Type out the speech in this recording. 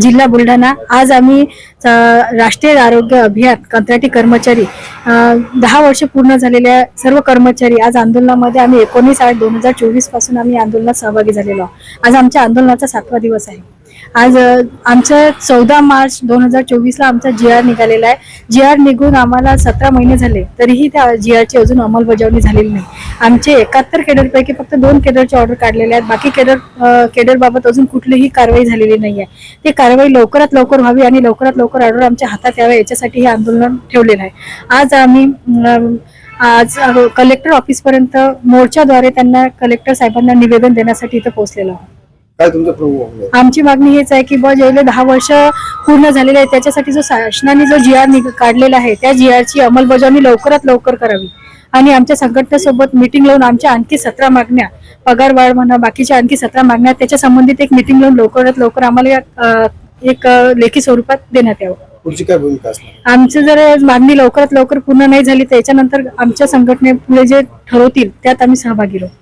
जिल्हा बुलढाणा आज आम्ही राष्ट्रीय आरोग्य अभियान कंत्राटी कर्मचारी दहा वर्ष पूर्ण झालेल्या सर्व कर्मचारी आज आंदोलनामध्ये आम्ही एकोणीस आठ दोन हजार चोवीसपासून आम्ही आंदोलनात सहभागी झालेलो आहोत. आज आमच्या आंदोलनाचा सातवा दिवस आहे. आज आमचं चौदा मार्च दोन हजार चोवीसला आमचा जी आर निघालेला आहे. जी आर निघून आम्हाला सतरा महिने झाले तरीही त्या जी आरची अजून अंमलबजावणी झालेली नाही. आमचे एकाहत्तर केडरपैकी फक्त दोन केडरचे ऑर्डर काढलेले आहेत. बाकी केडर केडरबाबत अजून कुठलीही कारवाई झालेली नाही आहे. ते कारवाई लवकरात लवकर व्हावी आणि लवकरात लवकर ऑर्डर आमच्या हातात यावे याच्यासाठी हे आंदोलन ठेवलेलं आहे. आज आम्ही आज कलेक्टर ऑफिसपर्यंत मोर्चाद्वारे त्यांना कलेक्टर साहेबांना निवेदन देण्यासाठी इथं पोहोचलेलो आहोत. काय तुमचं? आमची मागणी हेच आहे की बुवा जेवढे दहा वर्ष पूर्ण झालेले आहे त्याच्यासाठी जो शासनाने जो जी आर काढलेला आहे त्या जी आरची अंमलबजावणी लवकरात लवकर करावी. आणि आमच्या संघटनेसोबत मिटिंग लावून आमच्या आणखी सतरा मागण्या पगार वाढ म्हणा बाकीच्या आणखी सतरा मागण्या त्याच्या संबंधित एक मिटिंग लावून लवकरात लवकर आम्हाला एक लेखी स्वरूपात देण्यात यावं. पुढची काय भूमिका आमची जर मागणी लवकरात लवकर पूर्ण नाही झाली तर याच्यानंतर आमच्या संघटनेपुढे जे ठरवतील त्यात आम्ही सहभागी राहू.